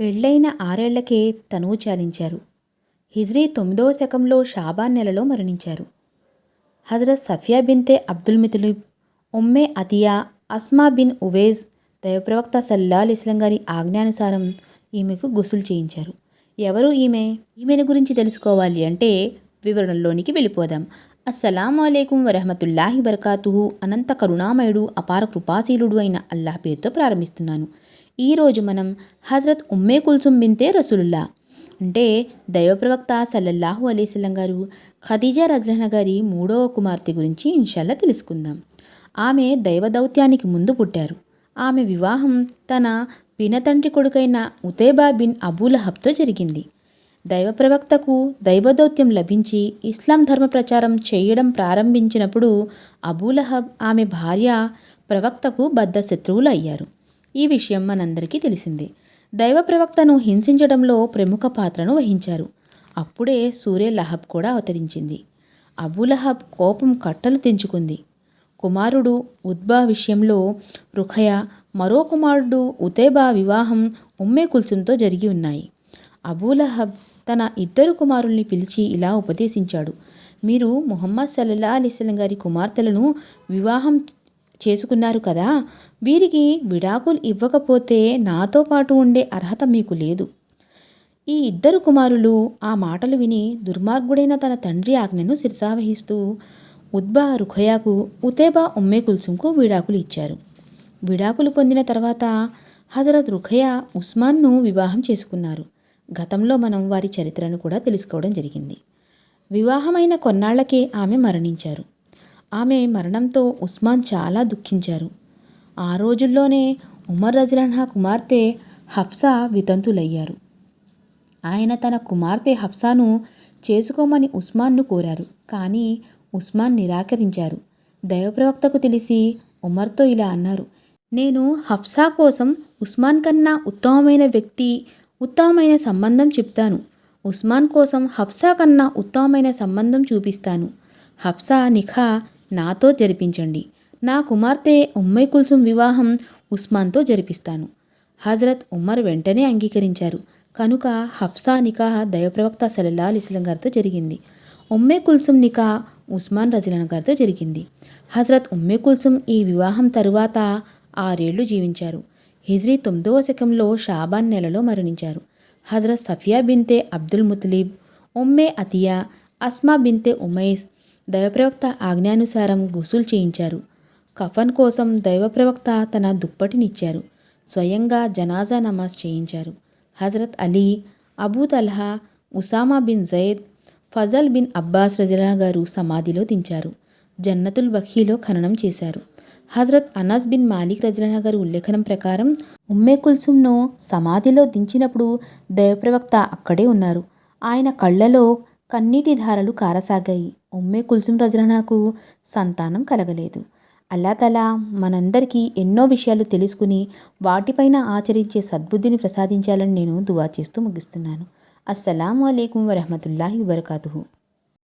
పెళ్ళైన ఆరేళ్ళకే తనువు చాలించారు. హిజ్రీ తొమ్మిదవ శకంలో షాబాన్ నెలలో మరణించారు. Hazrat Safiya bint Abdul Muttalib Umm Atiya Asma bin ఉవేజ్ దైవప్రవక్త సల్లా ఇస్లం గారి ఆజ్ఞానుసారం ఈమెకు గుసులు చేయించారు. ఎవరు ఈమె? ఈమెను గురించి తెలుసుకోవాలి అంటే వివరణలోనికి వెళ్ళిపోదాం. అస్సలాము అలైకుం వరహమతుల్లాహి బరకాతుహు అనంత కరుణామయుడు అపార కృపాశీలుడు అయిన అల్లాహ్ పేరుతో ప్రారంభిస్తున్నాను. ఈరోజు మనం హజరత్ ఉమ్మే కుల్సుం బింతే రసూలుల్లా. అంటే దైవప్రవక్త సల్లల్లాహు అలీస్లం గారు ఖదీజా రజ్లహన గారి మూడవ కుమార్తె గురించి ఇన్షాల్లా తెలుసుకుందాం. ఆమె దైవ దౌత్యానికి ముందు పుట్టారు. ఆమె వివాహం తన పినతండ్రి కొడుకైన ఉతేబా బిన్ అబూలహబ్తో జరిగింది. దైవ ప్రవక్తకు దైవదౌత్యం లభించి ఇస్లాం ధర్మ ప్రచారం చేయడం ప్రారంభించినప్పుడు అబూలహబ్ ఆమె భార్య ప్రవక్తకు బద్ద శత్రువులు అయ్యారు ఈ విషయం మనందరికీ తెలిసిందే. దైవ ప్రవక్తను హింసించడంలో ప్రముఖ పాత్రను వహించారు. అప్పుడే సూర్య లహబ్ కూడా అవతరించింది. అబులహబ్ కోపం కట్టలు తెంచుకుంది. కుమారుడు ఉద్బా విషయంలో రుఖయ మరో కుమారుడు ఉతేబా వివాహం ఉమ్మే కుల్సుంతో జరిగి ఉన్నాయి. అబూలహబ్ తన ఇద్దరు కుమారుల్ని పిలిచి ఇలా ఉపదేశించాడు. మీరు ముహమ్మద్ సల్లల్లా అలీస్లం గారి కుమార్తెలను వివాహం చేసుకున్నారు కదా వీరికి విడాకులు ఇవ్వకపోతే నాతో పాటు ఉండే అర్హత మీకు లేదు. ఈ ఇద్దరు కుమారులు ఆ మాటలు విని దుర్మార్గుడైన తన తండ్రి ఆజ్ఞను శిరసావహిస్తూ ఉద్బా రుఖయాకు ఉతేబా ఉమ్మే కుల్సుంకు విడాకులు ఇచ్చారు. విడాకులు పొందిన తర్వాత హజరత్ రుఖయా ఉస్మాన్ను వివాహం చేసుకున్నారు. గతంలో మనం వారి చరిత్రను కూడా తెలుసుకోవడం జరిగింది. వివాహమైన కొన్నాళ్ళకే ఆమె మరణించారు. ఆమె మరణంతో ఉస్మాన్ చాలా దుఃఖించారు. ఆ రోజుల్లోనే ఉమర్ రజలన్హా కుమార్తె హఫ్సా వితంతులయ్యారు. ఆయన తన కుమార్తె హఫ్సాను చేసుకోమని ఉస్మాన్ను కోరారు. కానీ ఉస్మాన్ నిరాకరించారు. దైవప్రవక్తకు తెలిసి ఉమర్తో ఇలా అన్నారు నేను హఫ్సా కోసం ఉస్మాన్ కన్నా ఉత్తమమైన వ్యక్తి ఉత్తమమైన సంబంధం చెప్తాను. ఉస్మాన్ కోసం హఫ్సా కన్నా ఉత్తమమైన సంబంధం చూపిస్తాను. హఫ్సా నిఖా నాతో జరిపించండి. నా కుమార్తె ఉమ్మై కుల్సుం వివాహం ఉస్మాన్తో జరిపిస్తాను. హజరత్ ఉమర్ వెంటనే అంగీకరించారు. కనుక హఫ్సా నికా దైవప్రవక్త సలల్లా అలిస్లం గారితో జరిగింది. ఉమ్మే కుల్సుం నికా ఉస్మాన్ రజలన్ గారితో జరిగింది. హజరత్ ఉమ్మే కుల్సుం ఈ వివాహం తరువాత ఆరేళ్ళు జీవించారు. హిజ్రీ తొమ్మిదవ శకంలో షాబాన్ నెలలో మరణించారు. హజరత్ సఫియా బింతే అబ్దుల్ ముతలీబ్ ఉమ్మే అతియా అస్మా బింతే ఉమైస్ దైవప్రవక్త ఆజ్ఞానుసారం గుసులు చేయించారు. కఫన్ కోసం దైవప్రవక్త తన దుప్పటినిచ్చారు. స్వయంగా జనాజా నమాజ్ చేయించారు. Hazrat Ali Abu Talha Usama bin Zaid Fazl bin Abbas రజిలా గారు సమాధిలో దించారు. జన్నతుల్ బఖీలో ఖననం చేశారు. హజరత్ అనాస్ బిన్ మాలిక్ రజలనా గారి ఉల్లేఖనం ప్రకారం ఉమ్మే కుల్సుమ్ను సమాధిలో దించినప్పుడు దైవప్రవక్త అక్కడే ఉన్నారు. ఆయన కళ్ళలో కన్నీటి ధారలు కారసాగాయి. ఉమ్మే కుల్సుం రజలనాకు సంతానం కలగలేదు. అల్లాతలా మనందరికీ ఎన్నో విషయాలు తెలుసుకుని వాటిపైన ఆచరించే సద్బుద్ధిని ప్రసాదించాలని నేను దువా చేస్తూ ముగిస్తున్నాను. అస్సలం అయికం వరహమతుల్లాహి వబర్కాతుహు.